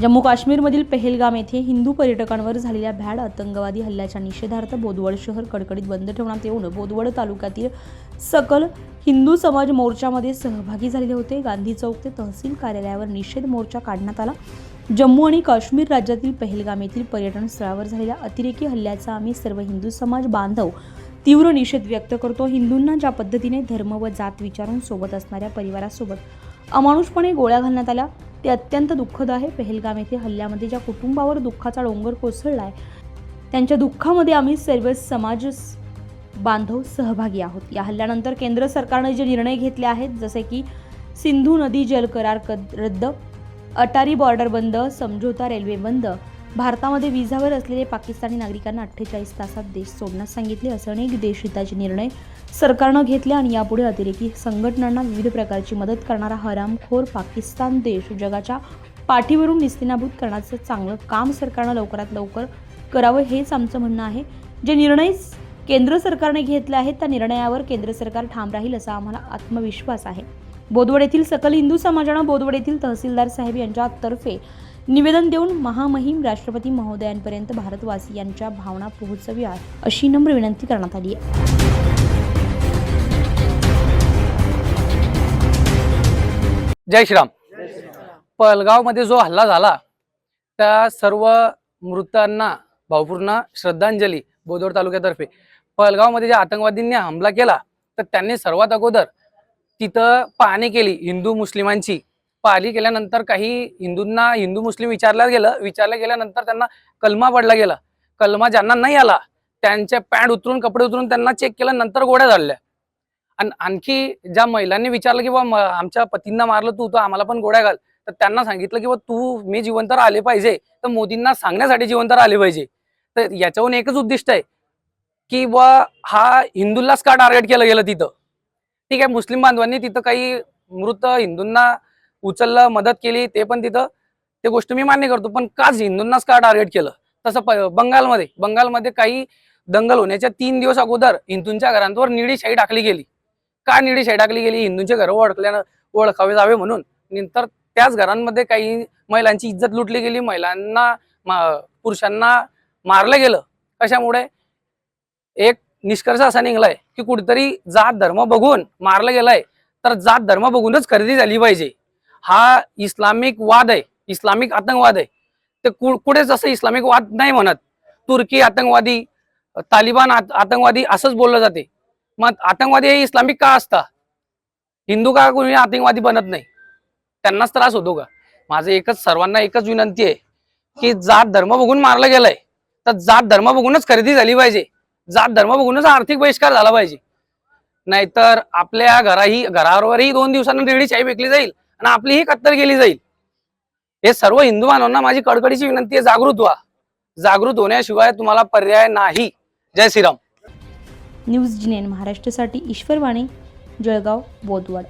जम्मू काश्मीरमधील पेहेलगाम येथे हिंदू पर्यटकांवर झालेल्या भ्याड आतंकवादी हल्ल्याच्या निषेधार्थ बोदवड शहर कडकडीत बंद ठेवण्यात येऊन बोदवड तालुक्यातील सकल हिंदू समाज मोर्चामध्ये सहभागी झालेले होते. गांधी चौक ते तहसील कार्यालयावर निषेध मोर्चा काढण्यात आला. जम्मू आणि काश्मीर राज्यातील पेहेलगाम येथील पर्यटन स्थळावर झालेल्या अतिरेकी हल्ल्याचा आम्ही सर्व हिंदू समाज बांधव तीव्र निषेध व्यक्त करतो. हिंदूंना ज्या पद्धतीने धर्म व जात विचारून सोबत असणाऱ्या परिवारासोबत अमानुषपणे गोळ्या घालण्यात आल्या. ते अत्यंत दुःखद आहे. पेहेलगाम येथे हल्ल्यामध्ये ज्या कुटुंबावर दुःखाचा डोंगर कोसळला आहे त्यांच्या दुःखामध्ये आम्ही सर्व समाज बांधव सहभागी आहोत. या हल्ल्यानंतर केंद्र सरकारने जे निर्णय घेतले आहेत जसे की सिंधू नदी जल करार कद- रद्द अटारी बॉर्डर बंद समझोता रेल्वे बंद भारतामध्ये विजावर असलेले पाकिस्तानी नागरिकांना अठ्ठेचाळीस तासात देश सोडण्यास सांगितले असे अनेक देशहिताचे निर्णय सरकारनं घेतले आणि यापुढे अतिरेकी संघटनांना विविध प्रकारची मदत करणारा हरामखोर पाकिस्तान देश जगाच्या पाठीवरून निस्तीनाभूत करण्याचं चांगलं काम सरकारनं लवकरात लवकर करावं हेच आमचं म्हणणं आहे. जे निर्णय केंद्र सरकारने घेतले आहेत त्या निर्णयावर केंद्र सरकार ठाम राहील असा आम्हाला आत्मविश्वास आहे. बोदवड येथील सकल हिंदू समाजानं बोदवड येथील तहसीलदार साहेब यांच्यातर्फे निवेदन देऊन महामहिम राष्ट्रपती महोदयांपर्यंत भारतवासियांच्या भावना पोहोचव्यात अशी नम्र विनंती करण्यात आली आहे. जय श्रीराम. पलगावमध्ये जो हल्ला झाला त्या सर्व मृतांना भावपूर्ण श्रद्धांजली बोदवड तालुक्यातर्फे. पलगावमध्ये ज्या आतंकवादींनी हमला केला तर त्यांनी सर्वात अगोदर तिथं पाहणी केली हिंदू मुस्लिमांची. पाली केल्यानंतर काही हिंदूंना हिंदू मुस्लिम विचारलं गेलं विचारलं गेल्यानंतर त्यांना कलमा पडला गेला. कलमा ज्यांना नाही आला त्यांच्या पॅन्ट उतरून कपडे उतरून त्यांना चेक केलं नंतर गोळ्या झाडल्या. आणि आणखी ज्या महिलांनी विचारलं की बा आमच्या पतींना मारलं तू तर आम्हाला पण गोड्या घाल. तर त्यांना सांगितलं की बा तू मी जिवंत आले पाहिजे तर मोदींना सांगण्यासाठी जिवंत आले पाहिजे. तर याच्याहून एकच उद्दिष्ट आहे की बा हा हिंदूंलाच का टार्गेट केलं गेलं तिथं? ठीक आहे मुस्लिम बांधवांनी तिथं काही मृत हिंदूंना उचललं मदत केली ते पण तिथं. ते गोष्ट मी मान्य करतो पण काच हिंदूंनाच का टार्गेट केलं? तसं बंगालमध्ये बंगालमध्ये काही दंगल होण्याच्या तीन दिवस अगोदर हिंदूंच्या घरांवर निळीशाही टाकली गेली. का निळीशाही टाकली गेली? हिंदूंचे घर ओळखल्यानं ओळखावे जावे म्हणून. नंतर त्याच घरांमध्ये काही महिलांची इज्जत लुटली गेली महिलांना मा- पुरुषांना मारलं गेलं. कशामुळे? एक निष्कर्ष असा निघलाय की कुठेतरी जात धर्म बघून मारलं गेलाय. तर जात धर्म बघूनच खरेदी झाली पाहिजे. हा इस्लामिक वाद आहे इस्लामिक आतंकवाद आहे. तर कु- कुठेच असं इस्लामिक वाद नाही म्हणत. तुर्की आतंकवादी तालिबान आतंकवादी असंच बोललं जाते. मग आतंकवादी हे इस्लामिक का असता? हिंदू का कोणी आतंकवादी बनत नाही? त्यांनाच त्रास होतो का? माझं एकच सर्वांना एकच विनंती आहे की जात धर्म बघून मारलं गेलंय तर जात धर्म बघूनच खरेदी झाली पाहिजे. जात धर्म बघूनच आर्थिक बहिष्कार झाला पाहिजे. नाहीतर आपल्या घराही घरावरही दोन दिवसांनी रेडी चाई विकली जाईल. आणि आपली ही कत्तर केली जाईल. हे सर्व हिंदू बांधवांना माझी कडकडीची विनंती आहे जागृत व्हा. जागृत होण्याशिवाय तुम्हाला पर्याय नाही. जय श्रीराम. न्यूज जिनेन महाराष्ट्रासाठी ईश्वर वाणी जळगाव बोदवड